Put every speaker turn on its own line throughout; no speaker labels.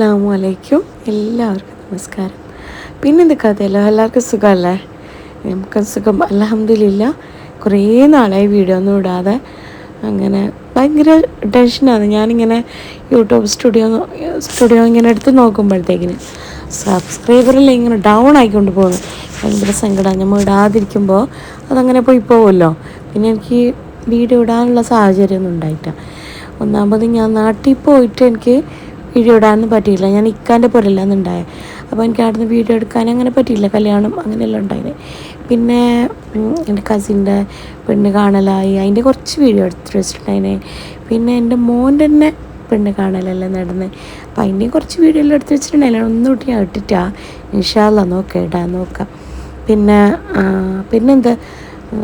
അസ്സാം വലൈക്കും എല്ലാവർക്കും നമസ്കാരം. പിന്നെ എന്ത് കഥയല്ലോ? എല്ലാവർക്കും സുഖമല്ലേ? നമുക്ക് സുഖം. അലഹമില്ല കുറേ നാളായി വീഡിയോ ഒന്നും ഇടാതെ അങ്ങനെ ഭയങ്കര ടെൻഷനാണ് ഞാനിങ്ങനെ യൂട്യൂബ് സ്റ്റുഡിയോ സ്റ്റുഡിയോ ഇങ്ങനെ എടുത്ത് നോക്കുമ്പോഴത്തേക്കിന് സബ്സ്ക്രൈബറെല്ലാം ഇങ്ങനെ ഡൗൺ ആയിക്കൊണ്ട് പോകുന്നു ഭയങ്കര സങ്കടം. നമ്മൾ ഇടാതിരിക്കുമ്പോൾ അതങ്ങനെ പോയി പോകുമല്ലോ പിന്നെ എനിക്ക് വീഡിയോ ഇടാനുള്ള സാഹചര്യമൊന്നും ഉണ്ടായിട്ടാണ് ഒന്നാമത് ഞാൻ നാട്ടിൽ പോയിട്ട് എനിക്ക് വീഡിയോ ഇടാനൊന്നും പറ്റിയില്ല. ഞാൻ ഇക്കാന്റെ പുരയിലാണ് ഉണ്ടായത് അപ്പോൾ എനിക്ക് അവിടെ നിന്ന് വീഡിയോ എടുക്കാൻ അങ്ങനെ പറ്റിയില്ല. കല്യാണം അങ്ങനെയെല്ലാം ഉണ്ടായത് പിന്നെ എന്റെ കസിന്റെ പെണ്ണ് കാണലായി. അതിന്റെ കുറച്ച് വീഡിയോ എടുത്തിട്ട് വെച്ചിട്ടുണ്ടായിനെ. പിന്നെ എന്റെ മോന്റെ തന്നെ പെണ്ണ് കാണലെല്ലാം നടന്ന്. അപ്പോൾ അതിന്റെയും കുറച്ച് വീഡിയോ എല്ലാം എടുത്ത് വെച്ചിട്ടുണ്ടായില്ല ഒന്നും കൂട്ടി ഞാൻ ഇട്ടിട്ടാ ഇൻഷാല്ല നോക്കാം ഇടാൻ നോക്കാം. പിന്നെ പിന്നെന്താ?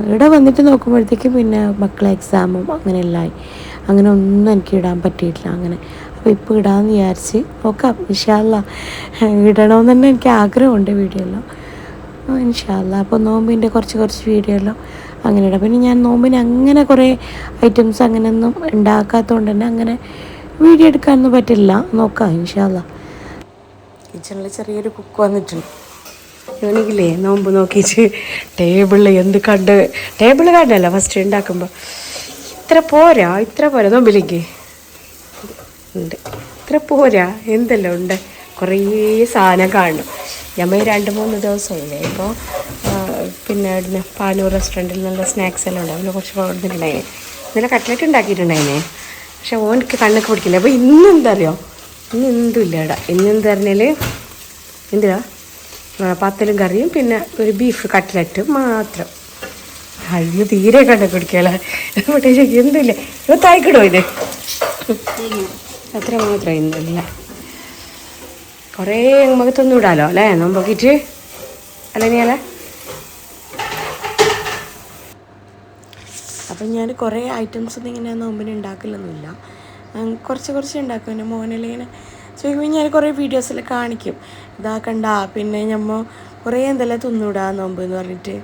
ഇവിടെ വന്നിട്ട് നോക്കുമ്പോഴത്തേക്കും പിന്നെ മക്കളെ എക്സാമും അങ്ങനെയെല്ലാം ആയി. അങ്ങനെ ഒന്നും എനിക്ക് ഇടാൻ പറ്റിയിട്ടില്ല. അങ്ങനെ ഇപ്പോൾ ഇടാമെന്ന് വിചാരിച്ച്. നോക്കാം ഇൻഷാല്ല ഇടണമെന്ന് തന്നെ എനിക്ക് ആഗ്രഹമുണ്ട് വീഡിയോയിലോ. ഇൻഷാല്ല അപ്പോൾ നോമ്പിന്റെ കുറച്ച് കുറച്ച് വീഡിയോയിലോ അങ്ങനെ ഇടാം പിന്നെ ഞാൻ നോമ്പിന് അങ്ങനെ കുറേ ഐറ്റംസ് അങ്ങനെയൊന്നും ഉണ്ടാക്കാത്തതുകൊണ്ട് തന്നെ അങ്ങനെ വീഡിയോ എടുക്കാനൊന്നും പറ്റില്ല. നോക്കാം ഇൻഷാല്ല കിച്ചണിൽ ചെറിയൊരു കുക്ക് വന്നിട്ടുണ്ട്. ഇവനിക്കില്ലേ നോമ്പ് നോക്കിച്ച് ടേബിളിൽ എന്ത് കണ്ട് ടേബിൾ കണ്ടല്ല ഫസ്റ്റ് ഉണ്ടാക്കുമ്പോൾ ഇത്ര പോരാ? ഇത്ര പോരാ നോമ്പിലേക്ക്? ഉണ്ട്. ഇത്ര പോരാ. എന്തെല്ലാം ഉണ്ട്? കുറേ സാധനം കാണും ഞമ്മ രണ്ട് മൂന്ന് ദിവസമില്ലേ? ഇപ്പോൾ പിന്നെ അവിടുന്ന് പാനൂർ റെസ്റ്റോറന്റിൽ നല്ല സ്നാക്സ് എല്ലാം ഉണ്ട്. അവിടെ കുറച്ച് കൊടുത്തിട്ടുണ്ടായിനെ ഇന്നലെ കട്ട്ലറ്റ് ഉണ്ടാക്കിയിട്ടുണ്ടായിനെ. പക്ഷെ ഓനക്ക് കണ്ണൊക്കെ പിടിക്കില്ല. അപ്പോൾ ഇന്ന് എന്താ അറിയോ ഇന്ന് എന്തും ഇല്ല ഇവിടെ. ഇന്ന് എന്താ പറഞ്ഞാൽ എന്തിനാ പത്തലും കറിയും പിന്നെ ഒരു ബീഫ് കട്ട്ലറ്റ് മാത്രം. അയ്യോ തീരെ കണ്ടൊക്കെ കുടിക്കല പക്ഷേ എന്തില്ല ഇവ തായ്ക്കിടോ ഇത്? അത്ര മാത്രം ഇന്നില്ല. കുറേ നമുക്ക് തന്നുവിടാലോ അല്ലേ? നോമ്പോക്കിട്ട് അല്ലേ നീ അല്ലേ അപ്പം ഞാൻ കുറേ ഐറ്റംസ് ഒന്നും ഇങ്ങനെ നോമ്പിന് ഉണ്ടാക്കില്ലൊന്നുമില്ല കുറച്ച് കുറച്ച് ഉണ്ടാക്കും എന്റെ ഇങ്ങനെ ചോദിക്കുമ്പോൾ ഞാൻ കുറേ വീഡിയോസിൽ കാണിക്കും. ഇതാക്കണ്ട പിന്നെ ഞമ്മ കുറേ എന്തെല്ലാം തിന്നൂടാ നോമ്പ് എന്ന് പറഞ്ഞിട്ട്.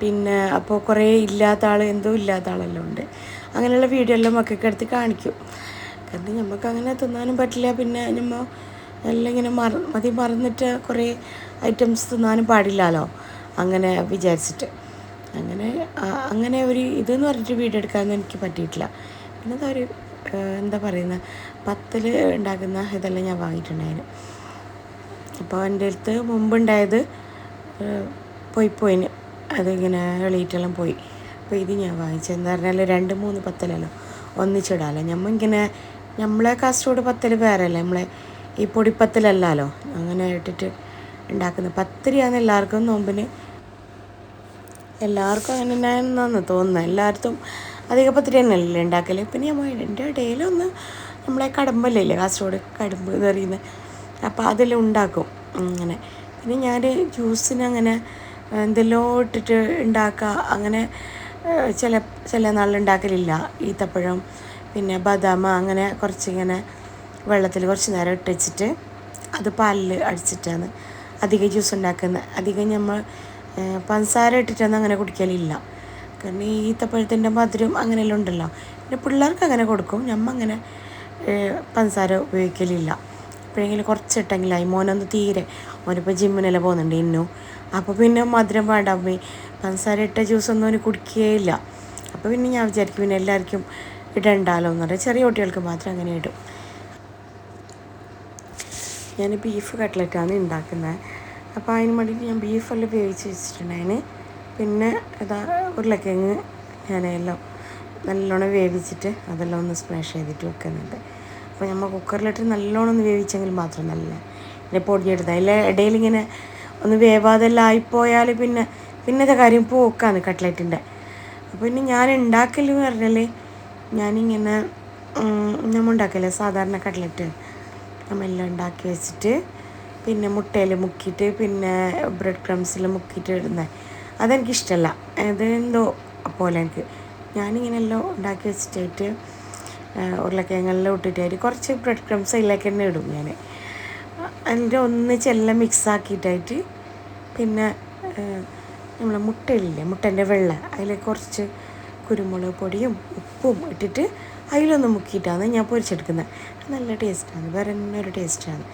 പിന്നെ അപ്പോൾ കുറേ ഇല്ലാത്ത ആൾ എന്തോ ഇല്ലാത്ത ആളെല്ലാം ഉണ്ട്. അങ്ങനെയുള്ള വീഡിയോ എല്ലാം മക്കൾക്ക് എടുത്ത് കാണിക്കും. കാരണം നമുക്ക് അങ്ങനെ തിന്നാനും പറ്റില്ല. പിന്നെ ഞമ്മ എല്ലാം ഇങ്ങനെ മറ മതി മറന്നിട്ട് കുറേ ഐറ്റംസ് തിന്നാനും പാടില്ലല്ലോ അങ്ങനെ വിചാരിച്ചിട്ട്. അങ്ങനെ അങ്ങനെ ഒരു ഇതെന്ന് പറഞ്ഞിട്ട് വീഡിയോ എടുക്കാനൊന്നും എനിക്ക് പറ്റിയിട്ടില്ല. പിന്നെ അതൊരു എന്താ പറയുന്ന? പത്തിൽ ഉണ്ടാക്കുന്ന ഇതെല്ലാം ഞാൻ വാങ്ങിയിട്ടുണ്ടായിരുന്നു. അപ്പോൾ എന്റെ അടുത്ത് മുമ്പുണ്ടായത് പോയി പോയിന് അതിങ്ങനെ എളിയിട്ടെല്ലാം പോയി. അപ്പോൾ ഇത് ഞാൻ വാങ്ങിച്ചത് എന്താ പറഞ്ഞാൽ രണ്ട് മൂന്ന് പത്തലല്ലോ. ഒന്നിച്ചിടാമല്ലോ ഞമ്മ ഇങ്ങനെ നമ്മളെ കാസർഗോഡ് പത്തൽ വേറെയല്ലേ? നമ്മളെ ഈ പൊടിപ്പത്തലല്ലല്ലോ? അങ്ങനെ ഇട്ടിട്ട് ഉണ്ടാക്കുന്നത്. പത്തിരിയാണ് എല്ലാവർക്കും നോമ്പിന് എല്ലാവർക്കും അങ്ങനെ തന്നെയാണെന്നാണ് തോന്നുന്നത്. എല്ലായിടത്തും അധികം പത്തിരി തന്നെയല്ലേ ഉണ്ടാക്കൽ പിന്നെ നമ്മൾ എന്റെ ഇടയിലൊന്ന് നമ്മളെ കടമ്പല്ലേ കാസർഗോഡ് കടമ്പ് എന്ന് പറയുന്നത് അപ്പോൾ അതെല്ലാം ഉണ്ടാക്കും. അങ്ങനെ. പിന്നെ ഞാൻ ജ്യൂസിന് അങ്ങനെ എന്തെല്ലോ ഇട്ടിട്ട് ഉണ്ടാക്കുക. അങ്ങനെ ചില ചില നാളിൽ ഉണ്ടാക്കലില്ല. ഈത്തപ്പഴം പിന്നെ ബദാം അങ്ങനെ കുറച്ചിങ്ങനെ വെള്ളത്തിൽ കുറച്ച് നേരം ഇട്ട് വെച്ചിട്ട് അത് പാലിൽ അടിച്ചിട്ടാണ് അധികം ജ്യൂസ് ഉണ്ടാക്കുന്നത്. അധികം നമ്മൾ പഞ്ചസാര ഇട്ടിട്ടൊന്നും അങ്ങനെ കുടിക്കലില്ല. കാരണം ഈ ഈത്തപ്പഴത്തിന്റെ മധുരം അങ്ങനെയെല്ലാം ഉണ്ടല്ലോ. പിന്നെ പിള്ളേർക്ക് അങ്ങനെ കൊടുക്കും. ഞമ്മ അങ്ങനെ പഞ്ചസാര ഉപയോഗിക്കലില്ല. എപ്പോഴെങ്കിലും കുറച്ചിട്ടെങ്കിലായി മോനൊന്ന് തീരെ മോനിപ്പോൾ ജിമ്മിനെല്ലാം പോകുന്നുണ്ട് ഇന്നു. അപ്പോൾ പിന്നെ മധുരം വേണ്ട പഞ്ചസാര ഇട്ട ജ്യൂസൊന്നും അവന് കുടിക്കുകയില്ല അപ്പോൾ പിന്നെ ഞാൻ വിചാരിക്കും പിന്നെ എല്ലാവർക്കും ഇടണ്ടാലോ എന്ന് പറഞ്ഞാൽ ചെറിയ കുട്ടികൾക്ക് മാത്രം അങ്ങനെ ഇടും. ഞാൻ ബീഫ് കട്ട്ലറ്റാണ് ഉണ്ടാക്കുന്നത് അപ്പോൾ അതിന് വേണ്ടിയിട്ട് ഞാൻ ബീഫെല്ലാം വേവിച്ച് വെച്ചിട്ടുണ്ടായിന്. പിന്നെ ഇതാ ഉരുളക്കിഴങ്ങ് ഞാനെല്ലാം നല്ലോണം വേവിച്ചിട്ട് അതെല്ലാം ഒന്ന് സ്മാഷ് ചെയ്തിട്ട് വെക്കുന്നുണ്ട്. അപ്പോൾ നമ്മൾ കുക്കറിലിട്ട് നല്ലോണം ഒന്ന് വേവിച്ചെങ്കിൽ മാത്രം നല്ല. പിന്നെ പൊടിയെടുത്ത് അതിലെ ഇടയിൽ ഇങ്ങനെ ഒന്ന് വേവാതെല്ലാം ആയിപ്പോയാൽ പിന്നെ പിന്നത്തെ കാര്യം പോക്കാണ് കട്ട്ലറ്റിന്റെ അപ്പോൾ പിന്നെ ഞാൻ ഉണ്ടാക്കൽ എന്ന് പറഞ്ഞാൽ ഞാനിങ്ങനെ ഉണ്ടാക്കല്ലേ സാധാരണ കട്ട്ലറ്റ് നമ്മളെല്ലാം ഉണ്ടാക്കി വെച്ചിട്ട് പിന്നെ മുട്ടയിൽ മുക്കിയിട്ട് പിന്നെ ബ്രെഡ് ക്രംസിൽ മുക്കിയിട്ട് ഇടുന്നത് അതെനിക്കിഷ്ടമല്ല അത് എന്തോ പോലെ എനിക്ക്. ഞാനിങ്ങനെ എല്ലാം ഉണ്ടാക്കി വെച്ചിട്ടായിട്ട് ഉരുളക്കിഴങ്ങെല്ലാം ഇട്ടിട്ടായിട്ട് കുറച്ച് ബ്രെഡ് ക്രംസ് അതിലേക്ക് തന്നെ ഇടും ഞാൻ അതിന്റെ ഒന്നിച്ചെല്ലാം മിക്സ് ആക്കിയിട്ടായിട്ട് പിന്നെ നമ്മളെ മുട്ടയില്ലേ മുട്ടേന്റെ വെള്ള അതിലേക്ക് കുറച്ച് കുരുമുളക് പൊടിയും ഉപ്പും ഇട്ടിട്ട് അതിലൊന്ന് മുക്കിയിട്ടാണ് ഞാൻ പൊരിച്ചെടുക്കുന്നത്. നല്ല ടേസ്റ്റാണ്. വേറെ തന്നെ ഒരു ടേസ്റ്റാണ്.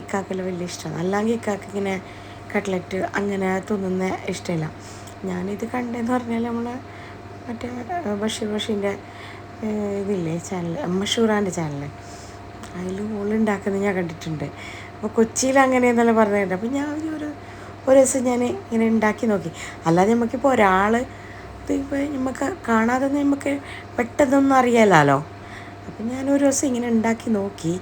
ഇക്കാക്കെല്ലാം വലിയ ഇഷ്ടമാണ് അല്ലെങ്കിൽ ഇക്കാക്ക് ഇങ്ങനെ കട്ട്ലറ്റ് അങ്ങനെ തിന്നുന്ന ഇഷ്ടമില്ല. ഞാനിത് കണ്ടതെന്ന് പറഞ്ഞാൽ നമ്മൾ മറ്റേ ബഷീർ ബഷീന്റെ ഇതില്ലേ ചാനൽ മഷൂറാന്റെ ചാനൽ അതിൽ ഓളുണ്ടാക്കുന്നത് ഞാൻ കണ്ടിട്ടുണ്ട്. അപ്പോൾ കൊച്ചിയിൽ അങ്ങനെയെന്നല്ല പറഞ്ഞിട്ടുണ്ട് അപ്പോൾ ഞാൻ ഒരു ഒരു ദിവസം ഞാൻ ഇങ്ങനെ ഉണ്ടാക്കി നോക്കി. അല്ലാതെ നമുക്കിപ്പോൾ ഒരാൾ ഇപ്പോൾ നമുക്ക് കാണാതെ നമുക്ക് പെട്ടെന്നൊന്നും അറിയാലോ അപ്പം ഞാൻ ഒരു ദിവസം ഇങ്ങനെ ഉണ്ടാക്കി നോക്കി.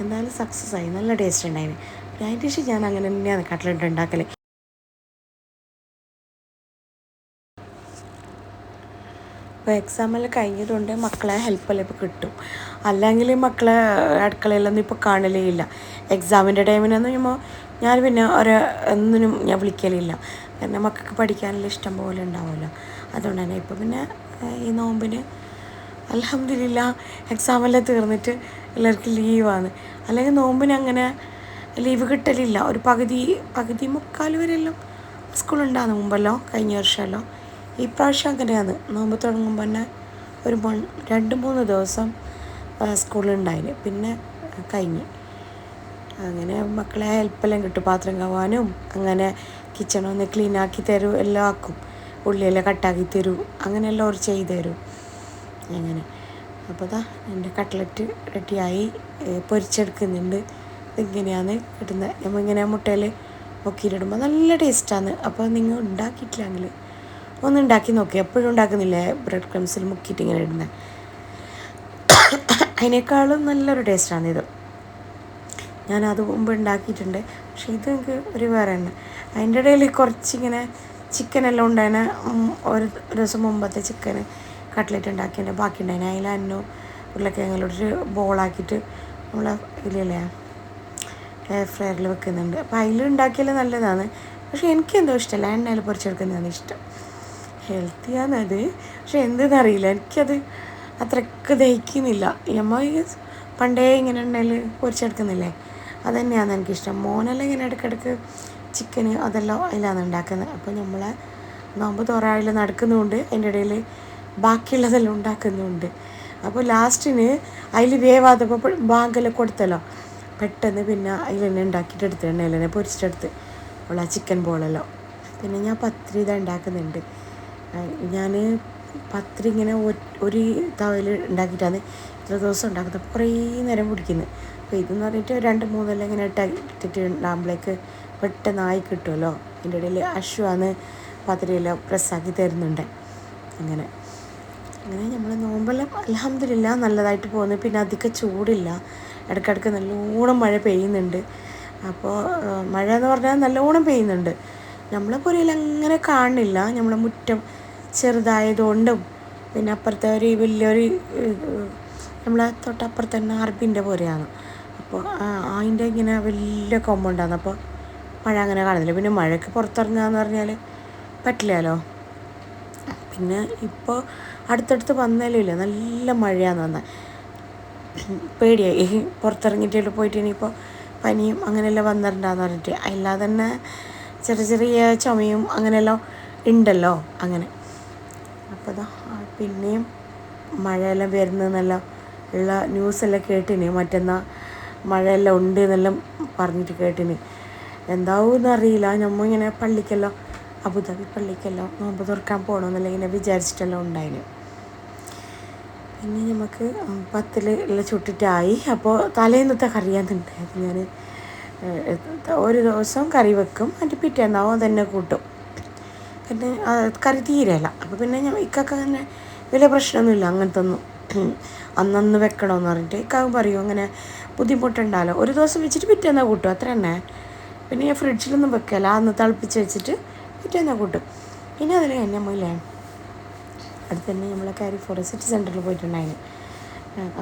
എന്നാലും സക്സസ് ആയി. നല്ല ടേസ്റ്റ് ഉണ്ടായിന്. അതിന്റെ ശേഷം ഞാൻ അങ്ങനെ തന്നെയാണ് കട്ട്ലറ്റ് ഉണ്ടാക്കൽ ഇപ്പോൾ എക്സാമെല്ലാം കഴിഞ്ഞതുകൊണ്ട് മക്കളെ ഹെൽപ്പെല്ലാം ഇപ്പോൾ കിട്ടും. അല്ലെങ്കിൽ മക്കളെ അടുക്കളയിലൊന്നും ഇപ്പോൾ കാണലേ ഇല്ല. എക്സാമിന്റെ ടൈമിനൊന്നും നമ്മൾ ഞാൻ പിന്നെ ഒരു ഒന്നിനും ഞാൻ വിളിക്കലില്ല. കാരണം മക്കൾക്ക് പഠിക്കാനുള്ള ഇഷ്ടം പോലെ ഉണ്ടാവുമല്ലോ. അതുകൊണ്ട് തന്നെ ഇപ്പോൾ പിന്നെ ഈ നോമ്പിന് അലഹമില്ല എക്സാമെല്ലാം തീർന്നിട്ട് എല്ലാവർക്കും ലീവാണ് അല്ലെങ്കിൽ നോമ്പിന് അങ്ങനെ ലീവ് കിട്ടലില്ല. ഒരു പകുതി പകുതി മുക്കാൽ വരെയെല്ലാം സ്കൂളുണ്ടാകുന്നു മുമ്പല്ലോ കഴിഞ്ഞ വർഷമല്ലോ. ഈ പ്രാവശ്യം അങ്ങനെയാണ്. നോമ്പ് തുടങ്ങുമ്പോൾ തന്നെ ഒരു രണ്ട് മൂന്ന് ദിവസം സ്കൂളുണ്ടായിന് പിന്നെ കഴിഞ്ഞ്. അങ്ങനെ മക്കളെ ഹെൽപ്പെല്ലാം കിട്ടും. പാത്രം കവാനും അങ്ങനെ കിച്ചണൊന്ന് ക്ലീൻ ആക്കി തരൂ എല്ലാം ആക്കും. ഉള്ളിയെല്ലാം കട്ടാക്കി തരൂ. അങ്ങനെയെല്ലാം ഓർ ചെയ്തു തരും. അങ്ങനെ. അപ്പോൾ ദാ എന്റെ കട്ട്ലറ്റ് റെഡിയായി പൊരിച്ചെടുക്കുന്നുണ്ട്. ഇങ്ങനെയാണ് കിട്ടുന്നത് നമ്മളിങ്ങനെ മുട്ടയിൽ മുക്കിയിലിടുമ്പോൾ നല്ല ടേസ്റ്റാണ്. അപ്പോൾ നിങ്ങൾ ഉണ്ടാക്കിയിട്ടില്ലെങ്കിൽ ഒന്ന് ഉണ്ടാക്കി നോക്കി. എപ്പോഴും ഉണ്ടാക്കുന്നില്ലേ? ബ്രെഡ് ക്രംസിൽ മുക്കിയിട്ട് ഇങ്ങനെ ഇടുന്നത് അതിനേക്കാളും നല്ലൊരു ടേസ്റ്റാണ് ഇത്. ഞാൻ അത് മുമ്പ് ഉണ്ടാക്കിയിട്ടുണ്ട്. പക്ഷേ ഇത് എനിക്ക് ഒരു വേറെ തന്നെ അതിന്റെ ഇടയിൽ കുറച്ചിങ്ങനെ ചിക്കനെല്ലാം ഉണ്ടായതിന് ഒരു ദിവസം മുമ്പത്തെ ചിക്കന് കട്ട്ലറ്റ് ഉണ്ടാക്കിയതിന്റെ ബാക്കി ഉണ്ടായിന് അതിൽ അന്നു ഉരുളക്കിഴങ്ങിലൊരു ബോളാക്കിയിട്ട് നമ്മൾ ഇതിലല്ലേ എയർ ഫ്രയറിൽ വെക്കുന്നുണ്ട്. അപ്പോൾ അതിൽ ഉണ്ടാക്കിയാലും നല്ലതാണ്. പക്ഷേ എനിക്കെന്തോ ഇഷ്ടമല്ല എണ്ണയിൽ പൊരിച്ചെടുക്കുന്നതാണ് ഇഷ്ടം. ഹെൽത്തിയാണ് അത്. പക്ഷെ എന്തെന്നറിയില്ല എനിക്കത് അത്രയ്ക്ക് ദഹിക്കുന്നില്ല. നമ്മൾ പണ്ടേ ഇങ്ങനെ എണ്ണയിൽ പൊരിച്ചെടുക്കുന്നില്ലേ അതുതന്നെയാണ് എനിക്കിഷ്ടം. മോനെല്ലാം ഇങ്ങനെ ഇടയ്ക്കിടയ്ക്ക് ചിക്കന് അതെല്ലാം അതിലാണ് ഉണ്ടാക്കുന്നത്. അപ്പോൾ നമ്മളെ നോമ്പ് തോറായിൽ നടക്കുന്നുണ്ട് അതിന്റെ ഇടയിൽ ബാക്കിയുള്ളതെല്ലാം ഉണ്ടാക്കുന്നുണ്ട് അപ്പോൾ ലാസ്റ്റിന് അതിൽ വേവാതപ്പോൾ ബാങ്കെല്ലാം കൊടുത്തല്ലോ. പെട്ടെന്ന് പിന്നെ അതിൽ തന്നെ ഉണ്ടാക്കിയിട്ട് എടുത്ത് എണ്ണയിൽ തന്നെ പൊരിച്ചെടുത്ത് ഉള്ള ചിക്കൻ ബോളെല്ലാം പിന്നെ ഞാൻ പത്രി ഇതാ ഉണ്ടാക്കുന്നുണ്ട്. ഞാൻ പത്രി ഇങ്ങനെ ഒരു തവയിൽ ഉണ്ടാക്കിയിട്ടാണ് ഇത്ര ദിവസം ഉണ്ടാക്കുന്നത്. കുറേ നേരം പിടിക്കുന്നത് അപ്പോൾ ഇതെന്ന് പറഞ്ഞിട്ട് രണ്ട് മൂന്നെല്ലാം ഇങ്ങനെ ഇട്ടിട്ട് ഉണ്ടാകുമ്പോഴേക്ക് പെട്ടെന്നായി കിട്ടുമല്ലോ. അതിന്റെ ഇടയിൽ അശ്വാന്ന് പത്രിയെല്ലാം പ്രസ്സാക്കി തരുന്നുണ്ട്. അങ്ങനെ. അങ്ങനെ നമ്മൾ നോമ്പെല്ലാം അലഹമില്ല നല്ലതായിട്ട് പോകുന്നു. പിന്നെ അധികം ചൂടില്ല. ഇടയ്ക്കിടയ്ക്ക് നല്ലോണം മഴ പെയ്യുന്നുണ്ട്. അപ്പോൾ മഴ എന്ന് പറഞ്ഞാൽ നല്ലോണം പെയ്യുന്നുണ്ട്. നമ്മളെ പുരയിൽ അങ്ങനെ കാണുന്നില്ല. നമ്മളെ മുറ്റം ചെറുതായതുകൊണ്ടും പിന്നെ അപ്പുറത്തെ ഒരു വലിയൊരു നമ്മളെ തൊട്ടപ്പുറത്ത് തന്നെ അറബിന്റെ പുരയാണ്. അപ്പോൾ അതിന്റെ ഇങ്ങനെ വലിയ കൊമ്പുണ്ടാകുന്നു അപ്പോൾ മഴ അങ്ങനെ കാണുന്നില്ല പിന്നെ മഴയ്ക്ക് പുറത്തിറങ്ങാന്ന് പറഞ്ഞാൽ പറ്റില്ലല്ലോ. പിന്നെ ഇപ്പോൾ അടുത്തടുത്ത് വന്നാലും നല്ല മഴയാന്ന് വന്നാൽ പേടിയായി. പുറത്തിറങ്ങിയിട്ട് പോയിട്ട് ഇനിയിപ്പോൾ പനിയും അങ്ങനെയെല്ലാം വന്നിട്ടുണ്ടാന്ന് പറഞ്ഞിട്ട്. അല്ലാതെ തന്നെ ചെറിയ ചെറിയ ചുമയും അങ്ങനെയെല്ലാം ഉണ്ടല്ലോ അങ്ങനെ. അപ്പോൾ അതാ പിന്നെയും മഴയെല്ലാം വരുന്നതെന്നെല്ലാം ഉള്ള ന്യൂസെല്ലാം കേട്ടിന്. മറ്റന്നാ മഴയെല്ലാം ഉണ്ട് എന്നെല്ലാം പറഞ്ഞിട്ട് കേട്ടിന്. എന്താവും അറിയില്ല നമ്മൾ ഇങ്ങനെ പള്ളിക്കെല്ലാം അബുദാബി പള്ളിക്കെല്ലാം നോമ്പ് തുറക്കാൻ പോകണമെന്നല്ല ഇങ്ങനെ വിചാരിച്ചിട്ടെല്ലാം ഉണ്ടായിന്. പിന്നെ നമുക്ക് പത്തിൽ എല്ലാം ചുട്ടിട്ടായി. അപ്പോൾ തലേന്നത്തെ കറിയാന്നുണ്ടായിരുന്നു. ഞാൻ ഒരു ദിവസം കറി വെക്കും അതിന്റെ പിറ്റേന്നാവും തന്നെ കൂട്ടും. പിന്നെ കറി തീരല്ല അപ്പോൾ പിന്നെ ഞാൻ ഇക്കൊക്കെ തന്നെ വലിയ പ്രശ്നമൊന്നുമില്ല അങ്ങനത്തെ ഒന്നും അന്നന്ന് വെക്കണമെന്ന് പറഞ്ഞിട്ട് ഇക്കാവും പറയും അങ്ങനെ ബുദ്ധിമുട്ടുണ്ടാലോ? ഒരു ദിവസം വെച്ചിട്ട് പിറ്റേന്നാ കൂട്ടും. അത്ര തന്നെ പിന്നെ ഞാൻ ഫ്രിഡ്ജിലൊന്നും വെക്കല അന്ന് തിളപ്പിച്ച് വെച്ചിട്ട് പിറ്റേന്നാ കൂട്ടും. പിന്നെ അതിൽ എന്നെ നമ്മളില്ലേ അടുത്ത് തന്നെ നമ്മളെ കാരി ഫോറസ്റ്റ് സിറ്റി സെന്ററിൽ പോയിട്ടുണ്ടായിരുന്നു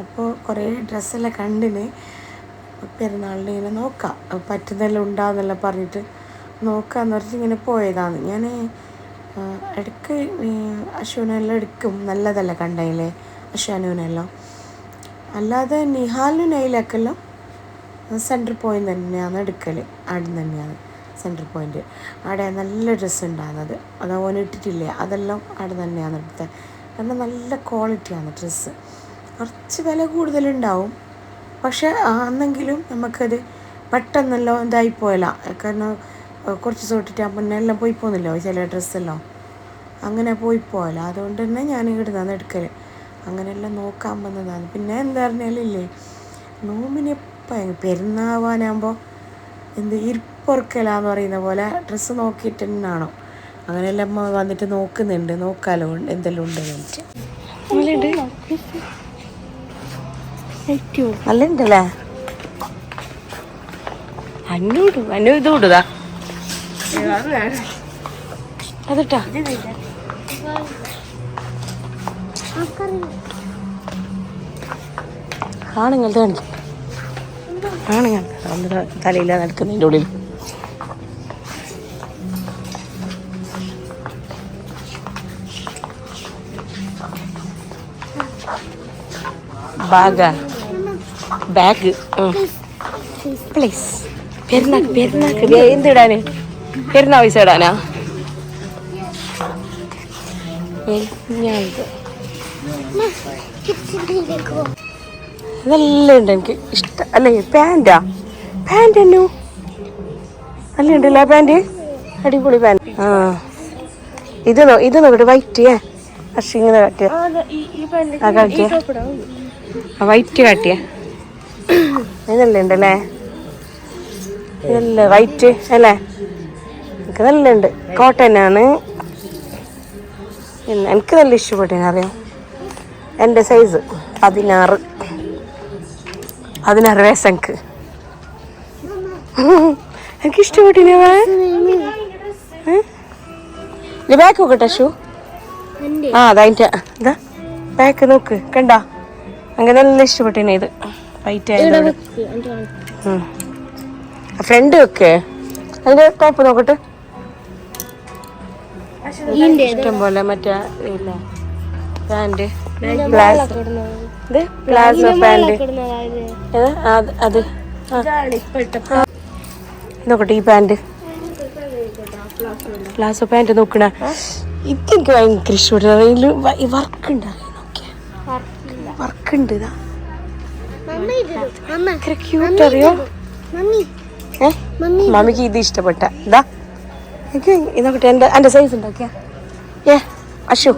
അപ്പോൾ കുറേ ഡ്രസ്സെല്ലാം കണ്ടിന്. പെരുന്നാളിന് ഇങ്ങനെ നോക്കാം. പറ്റുന്നതെല്ലാം ഉണ്ടാകുന്നെല്ലാം പറഞ്ഞിട്ട് നോക്കാമെന്ന് പറഞ്ഞിട്ട് ഇങ്ങനെ പോയതാണ് ഞാൻ ഇടയ്ക്ക് അശ്വനെല്ലാം എടുക്കും. നല്ലതല്ല കണ്ടതിലെ അശ്വനുവിനെല്ലാം അല്ലാതെ നിഹാലിനും നൈലൊക്കെല്ലാം സെന്റർ പോയിന്റ് തന്നെയാണ് എടുക്കൽ അവിടെ തന്നെയാണ് സെന്റർ പോയിന്റ് അവിടെ നല്ല ഡ്രസ്സ് ഉണ്ടാകുന്നത് അത് ഓൻ ഇട്ടിട്ടില്ലേ. അതെല്ലാം അവിടെ തന്നെയാണ് എടുത്തത് കാരണം നല്ല ക്വാളിറ്റിയാണ് ഡ്രസ്സ് കുറച്ച് വില കൂടുതലുണ്ടാവും.
പക്ഷേ അന്നെങ്കിലും നമുക്കത് പെട്ടെന്നെല്ലാം ഇതായി പോയല്ല കാരണം കുറച്ച് സോട്ടിട്ട് മുന്നേ എല്ലാം പോയി പോകുന്നില്ലോ ചില ഡ്രസ്സെല്ലാം അങ്ങനെ പോയി പോയല്ല അതുകൊണ്ട് തന്നെ ഞാൻ ഇടുന്നതാണ് എടുക്കൽ അങ്ങനെയെല്ലാം നോക്കാൻ വന്നതാണ്. പിന്നെ എന്താ പറഞ്ഞാലില്ലേ നോമ്പിന് ഭയ- പെരുന്നാവാനാകുമ്പോൾ എന്ത് ഇരിപ്പൊറുക്കലാന്ന് പറയുന്ന പോലെ ഡ്രസ്സ് നോക്കിയിട്ട് തന്നെയാണോ അങ്ങനെയെല്ലാം അമ്മ വന്നിട്ട് നോക്കുന്നുണ്ട്. നോക്കാലോ എന്തെല്ലാം ഉണ്ട് എന്നിട്ട് നല്ല ഉണ്ടല്ലേ അന്നോട് അന്നു ഇത് വിടുതാ അതിട്ടാ. ആണുങ്ങൾ കാണിക്കും ആണുങ്ങൾ ഞാൻ. തലയില്ല നടക്കുന്നതിന്റെ ഉള്ളിൽ. ബാഗ. ബാഗ്. പ്ലീസ് പെരുന്നാക്ക് പെരുന്നാക്ക് എന്തിടാന് പെരുന്നാൾ പൈസ ഇടാനാ? ഞാനിത് ഇതെല്ലാം ഉണ്ട് എനിക്ക് ഇഷ്ടം അല്ലേ പാന്റാ പാന്റ് എന്നോ? നല്ല ഉണ്ടല്ലേ പാന്റ് അടിപൊളി പാന്റ് ആ. ഇത് നോ ഇത് നോക്കട്ടെ വൈറ്റ് ഏ? അഷിങ്ങനെ ഇങ്ങനെ കാട്ടിയ. ആ കാട്ടിയ. ആ വൈറ്റ് കാട്ടിയ. ഇതല്ലേ ഉണ്ടല്ലേ ഇതല്ലേ വൈറ്റ് അല്ലേ? എനിക്ക് നല്ല ഉണ്ട് കോട്ടൺ ആണ് എനിക്ക് നല്ല ഇഷ്ടപ്പെട്ടു അറിയാം? എന്റെ സൈസ് പതിനാറ്. പതിനാറ് വയസ്സ് എനിക്ക് ഇത് ബാക്ക് നോക്കട്ടെ ഷൂ? ആ അതതിന്റെ ഇതാ. ബാക്ക് നോക്ക് കണ്ട? അങ്ങനെ നല്ല ഇഷ്ടപ്പെട്ടിനെ ഇത്. വൈറ്റ് ആയതുകൊണ്ട് ഫ്രണ്ട് വെക്ക് അതിന്റെ ടോപ്പ് നോക്കട്ടെ. ഇഷ്ടം പോലെ മറ്റേ ഇല്ല. പാന്റ് പ്ലാസോ ഇത് പ്ലാസോ പാന്റ് അത്. നോക്കട്ടെ ഈ പാന്റ് പ്ലാസോ പാന്റ് നോക്കണ. ഇതെനിക്ക് ഭയങ്കര ഇഷ്ടപ്പെട്ടു. വർക്ക് ഉണ്ട് വർക്ക് ഉണ്ട് ഇതാ. ഭയങ്കര ക്യൂട്ട് അറിയോ? മമ്മിക്ക് ഇത് ഇഷ്ടപ്പെട്ട. ഇതാ. എനിക്ക് എന്റെ നോക്കട്ടെ എന്റെ എന്റെ സൈസ് ഉണ്ടാക്കിയ ഏ അശു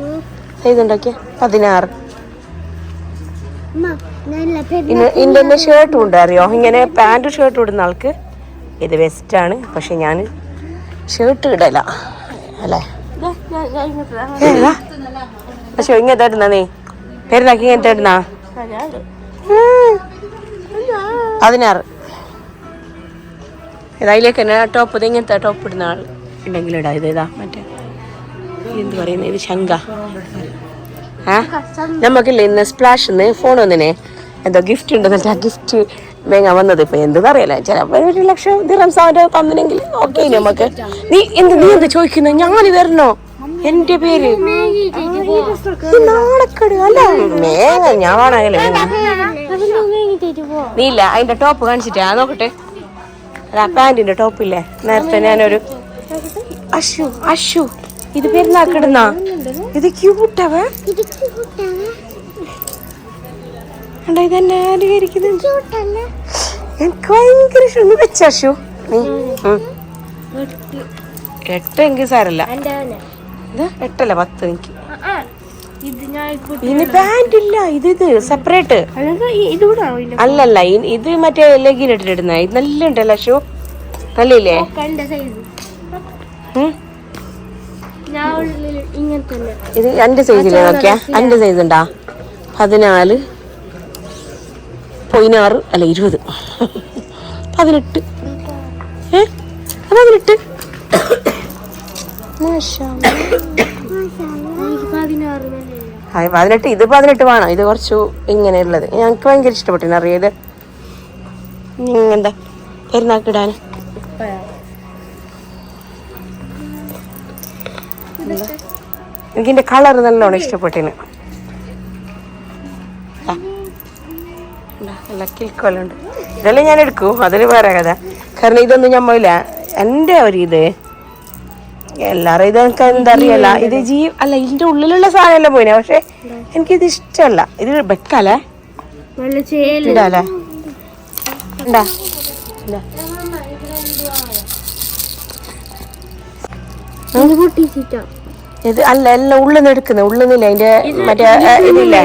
സൈസ് ഉണ്ടാക്കിയ പതിനാറ്. ഇതിന്റെ ഷർട്ടും ഉണ്ട് അറിയോ ഇങ്ങനെ പാന്റ് ഷർട്ട് ഇടുന്ന ആൾക്ക് ഇത് ആണ്. പക്ഷെ ഞാൻ ഷർട്ട് ഇടല. അല്ലേ? പക്ഷെ ഇങ്ങനത്തെ ഇടുന്ന നീ? പെരുന്നാക്കി ഇങ്ങനത്തെ ഇടുന്ന? പതിനാറ്. ഇതിലേക്ക് തന്നെ ടോപ്പ് ഇത് ഇങ്ങനത്തെ ടോപ്പ് ഇടുന്ന ആൾ. ഉണ്ടെങ്കിൽ ഇടാം ഇത് ഇതാ. മറ്റേ എന്ത് പറയുന്നത് ഇത് ശങ്ക നമുക്കില്ലേ ഇന്ന് സ്പ്ലാഷ് ഫോൺ വന്നിനെ. എന്തോ ഗിഫ്റ്റ് ഉണ്ട് എന്നിട്ട് ആ ഗിഫ്റ്റ് വേങ്ങാൻ വന്നത്. ഇപ്പൊ എന്ത് അറിയില്ല ചിലപ്പോൾ ഒരു ലക്ഷം ദിറം സാധനം തന്നിനെങ്കിൽ ഓക്കെ നമുക്ക് നീ എന്ത് നീ എന്ത് ചോദിക്കുന്നു? ഞാൻ വരണോ എന്റെ പേര്. നീല്ല അല്ല ഞാൻ നീ ഇല്ല അതിന്റെ ടോപ്പ് കാണിച്ചിട്ടാ. നോക്കട്ടെ. അല്ല പാന്റിന്റെ ടോപ്പില്ലേ നേരത്തെ ഞാനൊരു അശു അശു ഇത് പെരുന്നാക്കിടുന്നാ? ഇത് ക്യൂട്ടവ എനിക്ക് ഭയങ്കര ഇഷ്ടം. നീ. എട്ട് എനിക്ക് സാരല്ല. എട്ടല്ല പത്ത് എനിക്ക്. ഇനി പാന്റ് ഇല്ല. ഇത് ഇത് സെപ്പറേറ്റ് അല്ലല്ല ഇത് മറ്റേ ലെഗിൻ ഇട്ടിട്ടിടുന്ന. ഇത് നല്ല ഉണ്ടല്ലോ ഷൂ നല്ലില്ലേ ഇത് എന്റെ സൈസിലെ നോക്കിയാ? എന്റെ സൈസ് ഉണ്ടാ? പതിനാല് പതിനാറ് അല്ല ഇരുപത്. പതിനെട്ട്. ഏ? പതിനെട്ട്. പതിനെട്ട്. ഇത് പതിനെട്ട് വേണം. ഇത് കുറച്ചു ഇങ്ങനെയുള്ളത്. ഞങ്ങൾക്ക് ഭയങ്കര ഇഷ്ടപ്പെട്ടു. അറിയത് എന്താ പെരുന്നാക്കിടാൻ എനിക്ക് ഇതിന്റെ കളർ നല്ലോണം ഇഷ്ടപ്പെട്ടിന്. നല്ല കിൽക്കോലുണ്ട് ഇതെല്ലാം ഞാൻ എടുക്കൂ അതിന് വേറെ കഥ. കാരണം ഇതൊന്നും ഞമ്മയില്ല എന്റെ ഒരു ഇത്. എല്ലാരും ഇത് എനിക്ക് എന്താ അറിയല്ല. ഇത് ജീ അല്ല ഇതിന്റെ ഉള്ളിലുള്ള സാധനമല്ല പോയിനെ. പക്ഷെ എനിക്കിത് ഇഷ്ടമല്ല. ഇത് വെക്കാലേ.
നല്ല ചേല.
ഇടാലേ. ഉണ്ടാ
പൊട്ടിച്ചിട്ടാ.
ഇത് അല്ല എല്ലാം ഉള്ളിന്ന് എടുക്കുന്നത്. ഉള്ളിന്നില്ല അതിന്റെ മറ്റേ ഇതില്ല. ഇതില്ലേ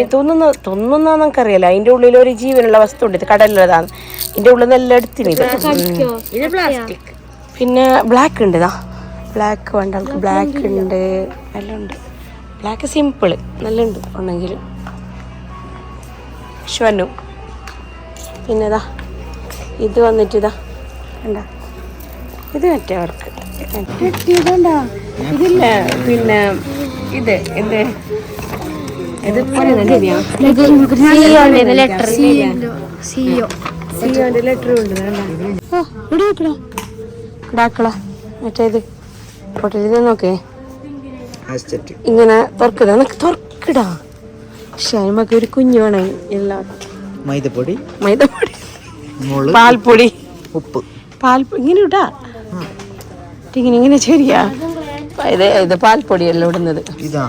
ഇത് തിന്നുന്ന തിന്നുന്ന നമുക്കറിയില്ല. അതിന്റെ ഉള്ളിൽ ഒരു ജീവനുള്ള വസ്തു ഉണ്ട് ഇത് കടലുള്ളതാണ് ഇതിന്റെ ഉള്ളിൽ നിന്ന് എല്ലാം എടുത്തിന് ഇത്.
പ്ലാസ്റ്റിക്
പിന്നെ ബ്ലാക്ക് ഉണ്ട് ഇതാ. ബ്ലാക്ക് വേണ്ട ആൾക്ക് ബ്ലാക്ക് ഉണ്ട്? എല്ലാം ഉണ്ട്. ബ്ലാക്ക് സിമ്പിൾ നല്ല ഉണ്ട് ഉണ്ടെങ്കിൽ. ശ്വനു. പിന്നെ ഇതാ. ഇത് വന്നിട്ട് ഇതാ. ഇത് മറ്റേ വർക്ക് ഇതില്ല? പിന്നെ ഇത് എന്ത് ഇത്
ലെറ്റർ
ഉണ്ട് ഇടാക്കളാ മറ്റേ ഇത്. നോക്കേ. ഇങ്ങനെ തുറക്കടാ. പക്ഷെ ഒരു കുഞ്ഞു വേണം എല്ലാം
മൈദപ്പൊടി.
മൈദപ്പൊടി.
മുളക്.
പാൽപ്പൊടി.
ഉപ്പ്.
പാൽ ഇങ്ങനെ ഇടാ. ഇങ്ങനെ ഇങ്ങനെ ശരിയാ ഇത് ഇത് പാൽപ്പൊടിയല്ല ഇടുന്നത്
ഇതാ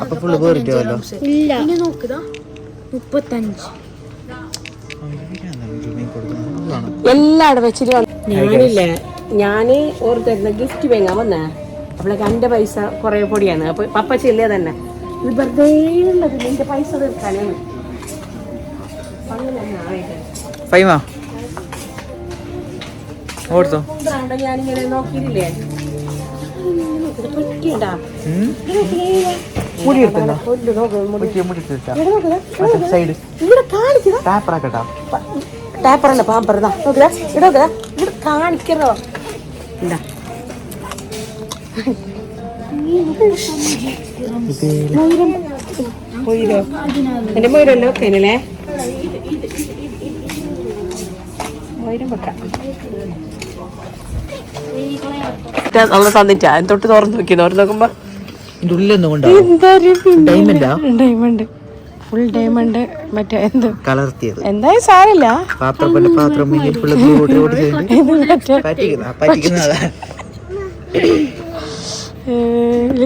അപ്പൊ ഫുള്ള്
ഇല്ല മുപ്പത്തഞ്ച്
വെച്ചിട്ട് ഞാനില്ലേ ഞാൻ ഓർത്തായിരുന്നു ഗിഫ്റ്റ് വാങ്ങാൻ വന്നേ അവളെ കണ്ട പൈസ കുറേ പൊടിയാണ് അപ്പൊ പപ്പ ചെല്ലിയ തന്നെ ഇത് വെറുതെ ഉള്ളത് നിന്റെ പൈസ തീർക്കാനാണ് ഞാനിങ്ങനെ നോക്കിയില്ലേ
മുടി എടുത്തോ
മുടി.
മുടി എടുത്താ
ഇവിടെ നോക്കുതാ
സൈഡ്
ടാപ്പറല്ല പാമ്പറതാ ഇവിടെ കാണിക്കറോ എന്താ എന്റെ വെക്കാം. നല്ല തന്നിട്ടാ തൊട്ട് തുറന്നു നോക്കി തുറന്നു നോക്കുമ്പോ
ഡയമണ്ട്
ഫുൾ ഡയമണ്ട് മറ്റേ എന്ത്?
കലർത്തിയത്.
എന്തായാലും സാരില്ല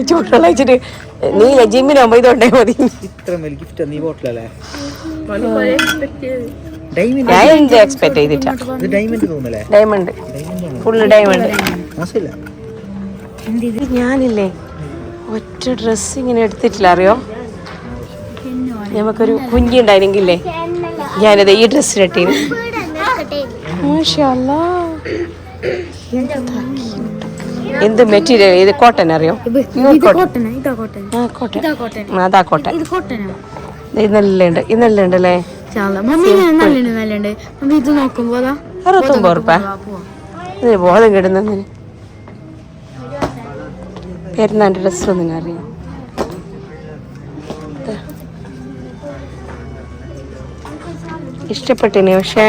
ചൂടുള്ള വെച്ചിട്ട് നീല ജിമ്മിനാകുമ്പോ ഇതുണ്ടേ മതി.
ഇത്ര ഗിഫ്റ്റ് നീ ബോട്ടിലല്ലേ
ഞാൻ എക്സ്പെക്ട് ചെയ്തിട്ടാ?
ഇത് ഡയമണ്ട് തോന്നല്ലേ?
ഡയമണ്ട് ഫുള്ള് ഡയമണ്ട് ഞാനില്ലേ ഒറ്റ ഡ്രസ്സ് ഇങ്ങനെ എടുത്തിട്ടില്ല അറിയോ? നമുക്കൊരു കുഞ്ഞുണ്ടായിരുന്നെങ്കിലേ ഞാനത് ഈ ഡ്രസ്സിന് എന്ത് മെറ്റീരിയൽ ഇത് കോട്ടൺ അറിയോ? കോട്ടൺ അതാ കോട്ടൺ
ഇത് കോട്ടനാ
ഇത് നല്ല ഉണ്ട് ഉണ്ടല്ലേ?
മമ്മി ഇത് നോക്കുമ്പോ
അറുപത്തൊമ്പത് ഉറുപ്പ. ഇതിന് ബോധം കിടുന്നതിന് പെരുന്നാന്റെ ഡ്രസ്സ് ഒന്നും അറിയാം ഇഷ്ടപ്പെട്ടിനി പക്ഷെ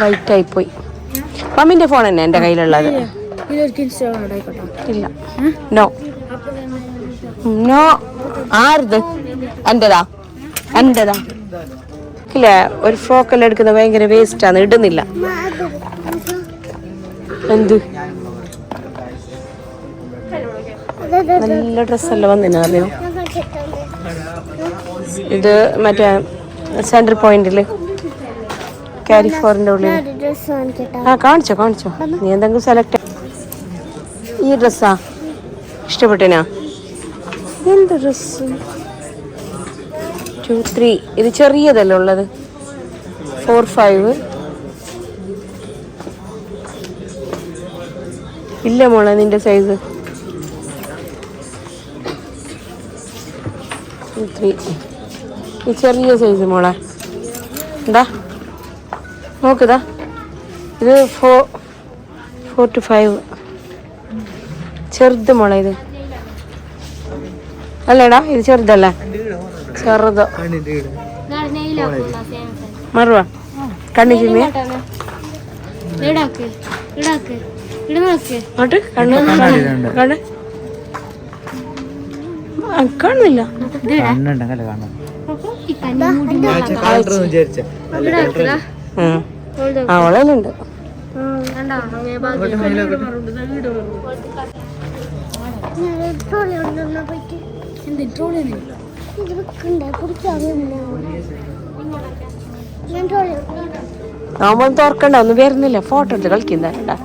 വൈറ്റായി പോയി മമ്മിന്റെ ഫോൺ തന്നെ എന്റെ കയ്യിലുള്ളത്. ഇല്ല നോ നോ ആരുത്? എന്റേതാ? എന്റേതാ? ഇല്ല ഒരു ഫ്രോക്കെല്ലാം എടുക്കുന്നത് ഭയങ്കര വേസ്റ്റ് ആണ് ഇടുന്നില്ല. എന്ത്? നല്ല ഡ്രസ്സല്ല വന്നിനോ ഇത് മറ്റേ സെൻട്രൽ പോയിന്റിൽ കാരിഫോറിന്റെ ഉള്ളിൽ ആ കാണിച്ചോ കാണിച്ചോ. നീ എന്തെങ്കിലും സെലക്ട് ഈ ഡ്രസ്സാ ഇഷ്ടപ്പെട്ടിനാ? എന്ത് ഡ്രസ് ടു ത്രീ ഇത് ചെറിയതല്ലേ ഉള്ളത്? ഫോർ ഫൈവ് ഇല്ല മോളെ നിന്റെ സൈസ് ത്രീ ഈ ചെറിയ സൈസ് മോളെ. എന്താ നോക്കുതാ ഇത്. ഫോർ ഫോർ ടു ഫൈവ് ചെറുത് മോളെ ഇത്. അല്ലേടാ ഇത് ചെറുതല്ലേ? ചെറുതോ. മറുവാ. കണ്ണു. ചിമ്മിയ കാണുന്നില്ല.
അവളുണ്ട് ട്രോളി ട്രോളി
നമ്മൾ തുറക്കണ്ട ഒന്നും വരുന്നില്ല. ഫോട്ടോ എടുത്ത് കളിക്കുന്നതാ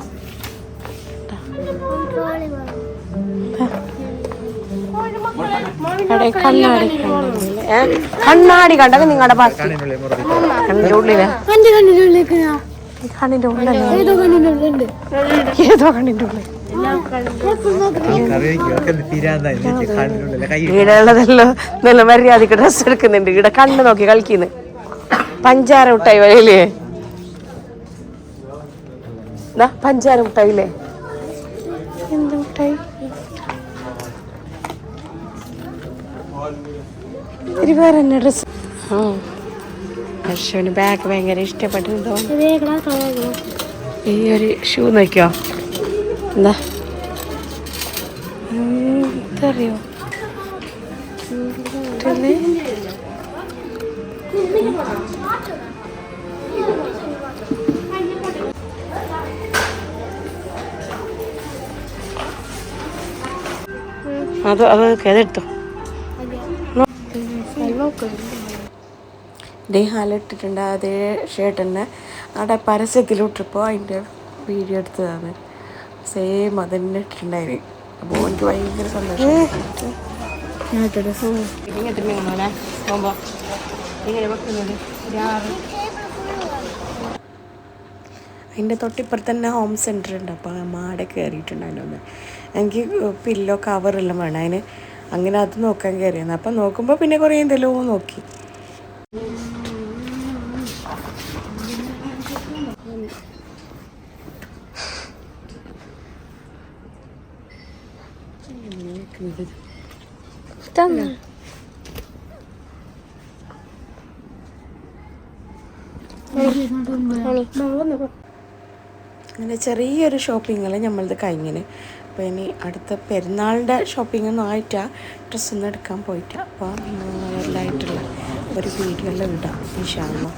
കണ്ണാടി കണ്ടത് നിങ്ങളുടെ
മുറുകി
കണ്ണിന്റെ ഉള്ളിലെ. കണ്ണിന്റെ ഉള്ളിലെ
ഏതോ
കണ്ണിന്റെ ഉള്ളിൽ ഈടുള്ളതെല്ലോ നല്ല മര്യാദയ്ക്ക് ഡ്രസ് എടുക്കുന്നുണ്ട്. ഇവിടെ കണ്ണ് നോക്കി കളിക്കുന്നു. പഞ്ചാര മുട്ടായി വരയില്ലേ? ദാ പഞ്ചാര മുട്ടായില്ലേ? എന്ത് മുട്ടായി? വേറെ തന്നെ ഡ്രസ് ഹർഷന് ബാഗ് ഭയങ്കര ഇഷ്ടപ്പെട്ടു ഈ ഒരു ഷൂ നോക്കിയോ? എന്താ എന്തറിയോ അത് അത് കേതെടുത്തോ ഡേ ഹാലിട്ടിട്ടുണ്ട് അതേ ഷർട്ട് തന്നെ അവിടെ പരസ്യത്തിലിട്ടപ്പോൾ അതിന്റെ വീഡിയോ എടുത്തതാണ്. സെയിം അത് തന്നെ ഇട്ടിട്ടുണ്ടായിരുന്നു അപ്പോൾ എനിക്ക് ഭയങ്കര സന്തോഷം. അതിന്റെ തൊട്ടിപ്പുറത്ത് തന്നെ ഹോം സെന്റർ ഉണ്ട്. അപ്പോൾ മാടെ കയറിയിട്ടുണ്ടായിരുന്നു എനിക്ക് പില്ലോ കവറെല്ലാം വേണം. അതിന് അങ്ങനെ അത് നോക്കാൻ കയറിയിരുന്നു അപ്പം നോക്കുമ്പോൾ പിന്നെ കുറേ എന്തെല്ലോ നോക്കി. അങ്ങനെ ചെറിയൊരു ഷോപ്പിങ്ങിൽ നമ്മളത് കഴിഞ്ഞിന്. അപ്പോൾ ഇനി അടുത്ത പെരുന്നാളിന്റെ ഷോപ്പിംഗ് ഒന്നും ആയിട്ടാ ഡ്രസ്സൊന്നും എടുക്കാൻ പോയിട്ടാ. അപ്പോൾ എല്ലായിട്ടുള്ള ഒരു വീഡിയോ എല്ലാം ഇടാം ഇൻഷാല്ലോ